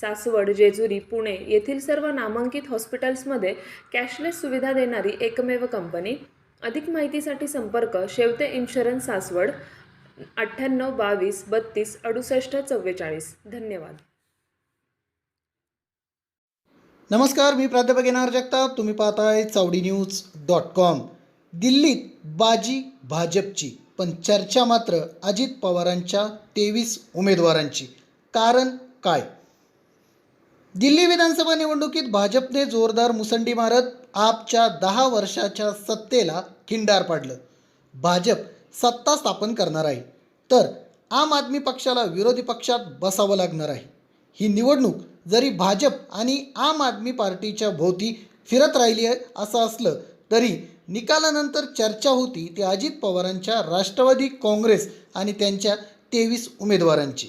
सासवड जेजुरी पुणे येथील सर्व नामांकित हॉस्पिटल्समध्ये कॅशलेस सुविधा देणारी एकमेव कंपनी. अधिक माहितीसाठी संपर्क शेवते इन्शुरन्स सासवड अठ्ठ्याण्णव बावीस बत्तीस अडुसष्ट चव्वेचाळीस. धन्यवाद. नमस्कार मी प्राध्यापक येणार जगताप. तुम्ही पाहताय चावडी न्यूज डॉट कॉम. दिल्लीत बाजी भाजपची पण चर्चा मात्र अजित पवारांच्या तेवीस उमेदवारांची. कारण काय? दिल्ली विधानसभा निवडणुकीत भाजपने जोरदार मुसंडी मारत आपच्या दहा वर्षाच्या सत्तेला खिंडार पाडलं. भाजप सत्ता स्थापन करणार आहे तर आम आदमी पक्षाला विरोधी पक्षात बसावं लागणार आहे. ही निवडणूक जरी भाजप आणि आम आदमी पार्टीच्या भोवती फिरत राहिली आहे असं असलं तरी निकालानंतर चर्चा होती ती अजित पवारांच्या राष्ट्रवादी काँग्रेस आणि त्यांच्या तेवीस उमेदवारांची.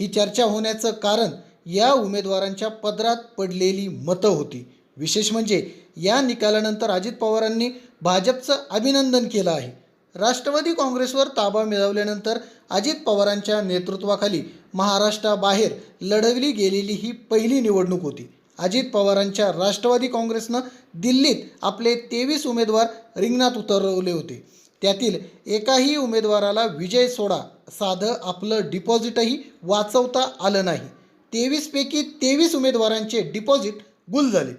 ही चर्चा होण्याचं कारण या उमेदवारांच्या पदरात पडलेली मतं होती. विशेष म्हणजे या निकालानंतर अजित पवारांनी भाजपचं अभिनंदन केलं आहे. राष्ट्रवादी काँग्रेसवर ताबा मिळवल्यानंतर अजित पवारांच्या नेतृत्वाखाली महाराष्ट्राबाहेर लढवली गेलेली ही पहिली निवडणूक होती. अजित पवारांच्या राष्ट्रवादी काँग्रेसनं दिल्लीत आपले तेवीस उमेदवार रिंगणात उतरवले होते. त्यातील एकाही उमेदवाराला विजय सोडा साधं आपलं डिपॉझिटही वाचवता आलं नाही. तेवीसपैकी तेवीस उमेदवारांचे डिपॉझिट गुल झाले.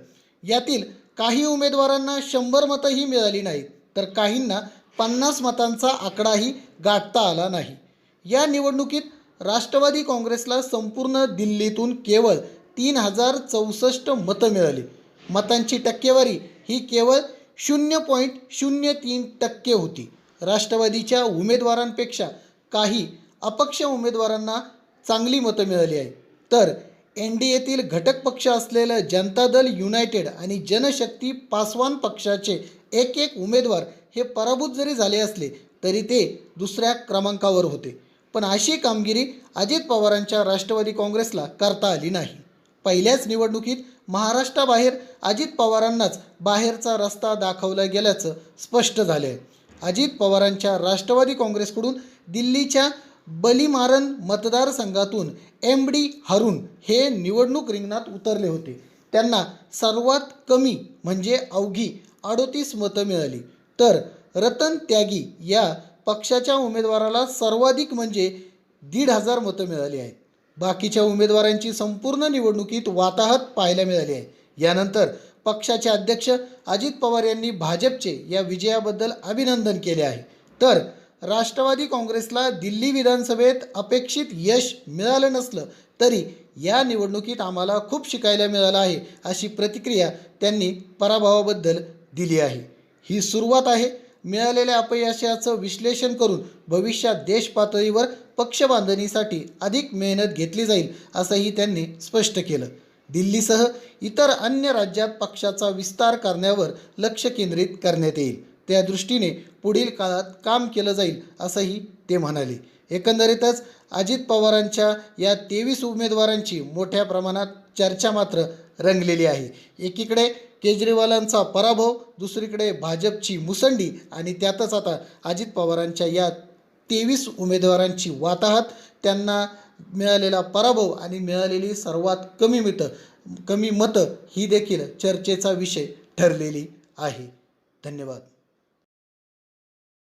यातील काही उमेदवारांना शंभर मतंही मिळाली नाहीत तर काहींना पन्नास मतांचा आकडाही गाठता आला नाही. या निवडणुकीत राष्ट्रवादी काँग्रेसला संपूर्ण दिल्लीतून केवळ तीन हजार चौसष्ट मतं मिळाली. मतांची टक्केवारी ही केवळ शून्य पॉईंट शून्य तीन टक्के होती. राष्ट्रवादीच्या उमेदवारांपेक्षा काही अपक्ष उमेदवारांना चांगली मतं मिळाली आहेत. तर एन डी एतील घटक पक्ष असलेलं जनता दल युनायटेड आणि जनशक्ती पासवान पक्षाचे एक एक उमेदवार हे पराभूत जरी झाले असले तरी ते दुसऱ्या क्रमांकावर होते. पण अशी कामगिरी अजित पवारांच्या राष्ट्रवादी काँग्रेसला करता आली नाही. पहिल्याच निवडणुकीत महाराष्ट्राबाहेर अजित पवारांनाच बाहेरचा रस्ता दाखवला गेल्याचं स्पष्ट झालं आहे अजित पवारांच्या राष्ट्रवादी काँग्रेसकडून दिल्लीच्या बलिमारन मतदारसंघातून एम डी हरून हे निवडणूक रिंगणात उतरले होते. त्यांना सर्वात कमी म्हणजे अवघी अडोतीस मतं मिळाली. तर रतन त्यागी या पक्षाच्या उमेदवाराला सर्वाधिक म्हणजे दीड हजार मतं मिळाली आहेत. बाकीच्या उमेदवारांची संपूर्ण निवडणुकीत वाताहत पाहायला मिळाली आहे. यानंतर पक्षाचे अध्यक्ष अजित पवार यांनी भाजपचे या विजयाबद्दल अभिनंदन केले आहे. तर राष्ट्रवादी काँग्रेसला दिल्ली विधानसभेत अपेक्षित यश मिळालं नसलं तरी या निवडणुकीत आम्हाला खूप शिकायला मिळालं आहे अशी प्रतिक्रिया त्यांनी पराभवाबद्दल दिली आहे. ही सुरुवात आहे. मिळालेल्या अपयशाचं विश्लेषण करून भविष्यात देश पातळीवर पक्षबांधणीसाठी अधिक मेहनत घेतली जाईल असंही त्यांनी स्पष्ट केलं. दिल्लीसह इतर अन्य राज्यात पक्षाचा विस्तार करण्यावर लक्ष केंद्रित करण्यात येईल. त्या दृष्टीने पुढील काळात काम केलं जाईल असंही ते म्हणाले. एकंदरीतच अजित पवारांच्या या तेवीस उमेदवारांची मोठ्या प्रमाणात चर्चा मात्र रंगलेली आहे. एकीकडे केजरीवालांचा पराभव दुसरीकडे भाजपची मुसंडी आणि त्यातच आता अजित पवारांच्या या तेवीस उमेदवारांची वाताहत त्यांना मिळालेला पराभव आणि मिळालेली सर्वात कमी मतं कमी मतं ही देखील चर्चेचा विषय ठरलेली आहे. धन्यवाद.